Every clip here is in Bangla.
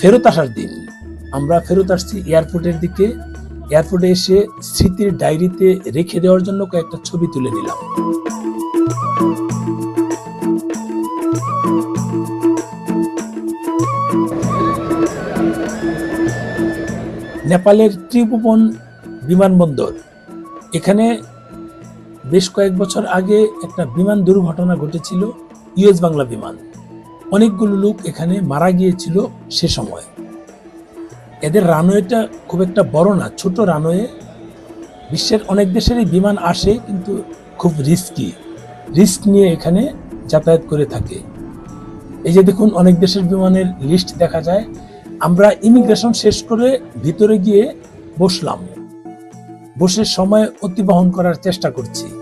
ফেরত আসার দিন আমরা ফেরত আসছি এয়ারপোর্টের দিকে। এয়ারপোর্টে এসে স্মৃতির ডায়েরিতে রেখে দেওয়ার জন্য কয়েকটা ছবি তুলে নিলাম। নেপালের ত্রিভুবন বিমানবন্দর। এখানে বেশ কয়েক বছর আগে একটা বিমান দুর্ঘটনা ঘটেছিল, ইউএস বাংলা বিমান। অনেকগুলো লোক এখানে মারা গিয়েছিল সে সময়। এদের রানওয়েটা খুব একটা বড় না, ছোট রানওয়ে। বিশ্বের অনেক দেশেরই বিমান আসে, কিন্তু খুব রিস্কি রিস্ক নিয়ে এখানে যাতায়াত করে থাকে। এই যে দেখুন, অনেক দেশের বিমানের লিস্ট দেখা যায়। আমরা ইমিগ্রেশন শেষ করে ভিতরে গিয়ে বসলাম। বসে সময় অতিবাহন করার চেষ্টা করছি।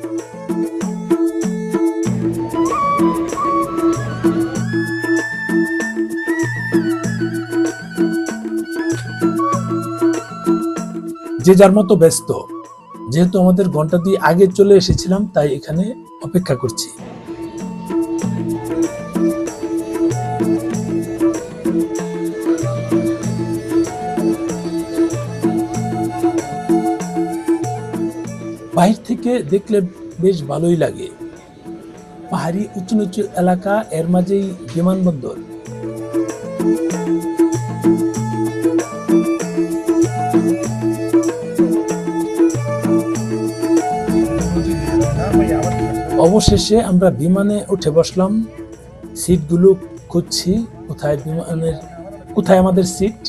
যে যার মতো ব্যস্ত। যেহেতু আমাদের ঘণ্টা দিয়ে আগে চলে এসেছিলাম, তাই এখানে অপেক্ষা করছি। বাহির থেকে দেখলে বেশ ভালোই লাগে। পাহাড়ি উঁচু নিচু এলাকা, এর মাঝেই বিমানবন্দর। অবশেষে আমরা বিমানে উঠে বসলাম। সিটগুলো খুঁজছি, কোথায় বিমানের, কোথায় আমাদের সিট?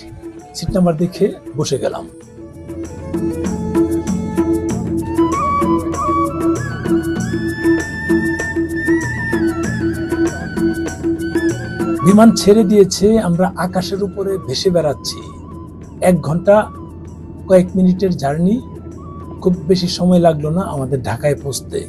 সিট নাম্বার দেখে বসে গেলাম। বিমান ছেড়ে দিয়েছে, আমরা আকাশের উপরে ভেসে বেড়াচ্ছি। এক ঘণ্টা, কয়েক মিনিটের জার্নি খুব বেশি সময় লাগল না আমাদের ঢাকায় পৌঁছতে।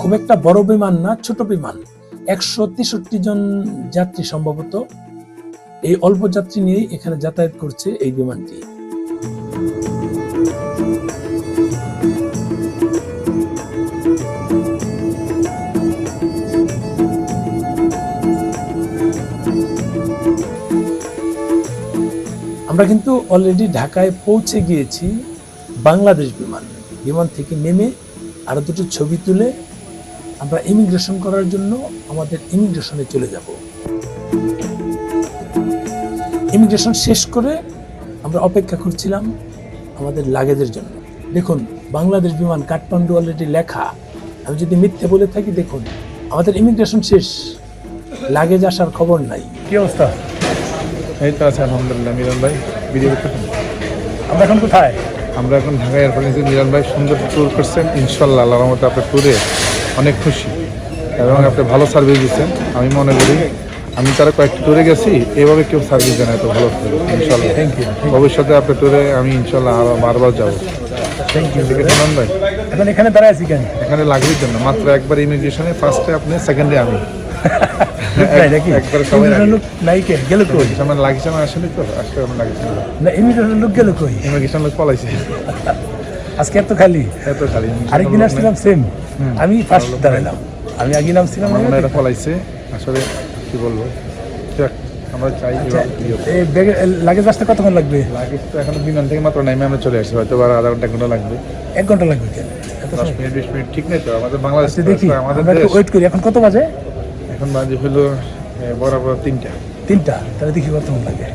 খুব একটা বড় বিমান না, ছোট বিমান। একশো তেষট্টি জন যাত্রী সম্ভবত। এই অল্প যাত্রী নিয়েই এখানে যাতায়াত করছে এই বিমানটি। আমরা কিন্তু অলরেডি ঢাকায় পৌঁছে গিয়েছি বাংলাদেশ বিমান। বিমান থেকে নেমে আরও দুটো ছবি তুলে আমরা ইমিগ্রেশন করার জন্য আমাদের ইমিগ্রেশনে চলে যাব। ইমিগ্রেশন শেষ করে আমরা অপেক্ষা করছিলাম আমাদের লাগেজের জন্য। দেখুন, বাংলাদেশ বিমান কাঠমান্ডু অলরেডি লেখা। আমি যদি মিথ্যে বলে থাকি, দেখুন, আমাদের ইমিগ্রেশন শেষ। লাগেজ আসার খবর নাই। কি অবস্থা? এই তো আছে আলহামদুলিল্লাহ। মিলন ভাই ভিডিও করতেছেন আমরা এখন কোথায়? আমরা এখন ঢাকা এয়ারপোর্টে এসে মিলন ভাই সুন্দর ট্যুর করছেন। ইনশাল্লাহ আল্লাহর রহমতে আপনার ট্যুরে অনেক খুশি। এবং আপনি ভালো সার্ভিস দিচ্ছেন। আমি মনে করি আমি তারা কয়েকটি ট্যুরে গেছি এভাবে কেউ সার্ভিস দেন এত ভালো ইনশাল্লাহ থ্যাংক ইউ ভবিষ্যতে আপনার ট্যুরে আমি ইনশাল্লাহ আরও বারবার যাব। থ্যাংক ইউ মিলন ভাই? এখন এখানে দাঁড়ায় আছি কেন? এখানে লাগবেই জন্য। মাত্র একবার ইমিগ্রেশনে ফার্স্টে আপনি সেকেন্ডে আমি। নাই নাকি একবারে সবাই ইমিগ্রেশন আগে। লোক নাই কে গেল কই? আমার লাগিয়েছে আমার আসলে তো? আজকে আমার লাগিয়েছে না ইমিগ্রেশন লোক গেল কই? ইমিগ্রেশন লোক পলাইছে। আজকে এত খালি? এত খালি আরেকদিন আসছিলাম সেম আমি ফার্স্ট দাঁড়ালাম আমি আগে নামছিলাম আমার এটা ফলাইছে আসলে কি বলব? আমরা চাই হোক। এই ব্যাগে লাগেজ আসতে কতক্ষণ লাগবে? লাগেজ তো এখন বিমান থেকে মাত্র নামে আমরা চলে আসছি। হয়তো আর আধা ঘণ্টা এক ঘণ্টা লাগবে। এক ঘণ্টা লাগবে কেন? এত দশ মিনিট বিশ মিনিট ঠিক নেই তো? আমাদের বাংলাদেশ আচ্ছা, দেখি আমাদের ওয়েট করি। এখন কত বাজে? এখন বাজে হলো এ, বরাবর তিনটা। তিনটা? তাহলে দেখি কত লাগে।